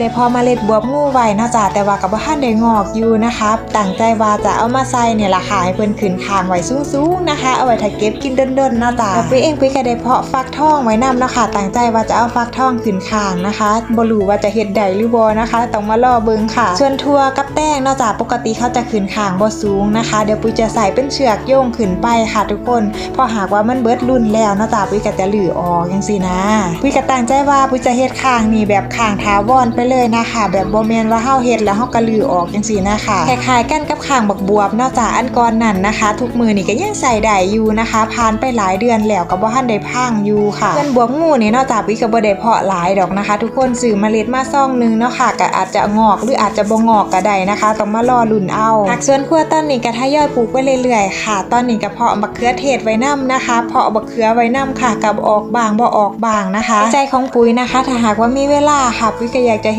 ได้พอเมล็ดบวบงูไว้นะจ้ะแต่ว่ากับว่าท่านได้งอกอยู่นะคะตั้งใจว่าจะเอามาใส่เนี่ยละค่ะให้เพิ่นขึ้นคางไว้สูงๆนะคะ เอาไว้ถ้าเก็บกินดนๆนะจ้ะปุ้ยเองปุ้ยก็ได้เพาะฟักทองไว้นํเนะค่ะตั้งใจว่าจะเอาฟักทองขึ้นคางนะคะบ่รู้ว่าจะเฮ็ดได้หรือบ่นะคะ ต้องมารอเบิ่งค่ะ ส่วนทั่วกับแป้งนะจ้ะปกติเขาจะขึ้นคางบ่สูงนะคะ เดี๋ยวปุ้ยจะใส่เป็นเชือกโยงขึ้นไปค่ะทุกคน พอหากว่ามันเบิดรุ่นแล้วนะจ้ะปุ้ยก็จะหลือออกจังซี่นะปุ้ยก็ตั้งใจว่าปุ้ยจะเฮ็ดคางนี่แบบคางถาวรไปเลยนะคะ แบบบ่แม่นว่าเฮาเฮ็ดแล้วเฮาก็ลือออกจังซี่นะคะคล้ายๆกันกับคางบักบวบนาะจ้ะอันก่อนนั่นนะคะ ทุกมือนี่ก็ยังใส่ได้อยู่นะคะผ่านไปหลายเดือนแล้วก็บ่ทันได้พังอยู่ค่ะส่นบวบงูนี่นาะจ้ะปุ้ยก็บ่ได้เพาะหลายดอกนะคะ ทุกคนซื้อเมล็ดมาซ่องนึงเนาะค่ะก็อาจจะงอกหรืออาจจะบ่งอกก็ได้นะคะ ต้องมารอลุ้นเอาหากส่วนครัวต้นนี้ก็ทยอยปลูกไว้เรื่อยๆค่ะตอนนี้ก็เพาะมะเขือเทศไว้นํนะคะเพาะมะเขือไว้นํค่ะกับออกบางบ่ออกบางนะคะ ใจของปุ๋ยนะคะ ถ้าหากว่ามีเวลาค่ะปุ๋ยก็อยากจะเฮ็ด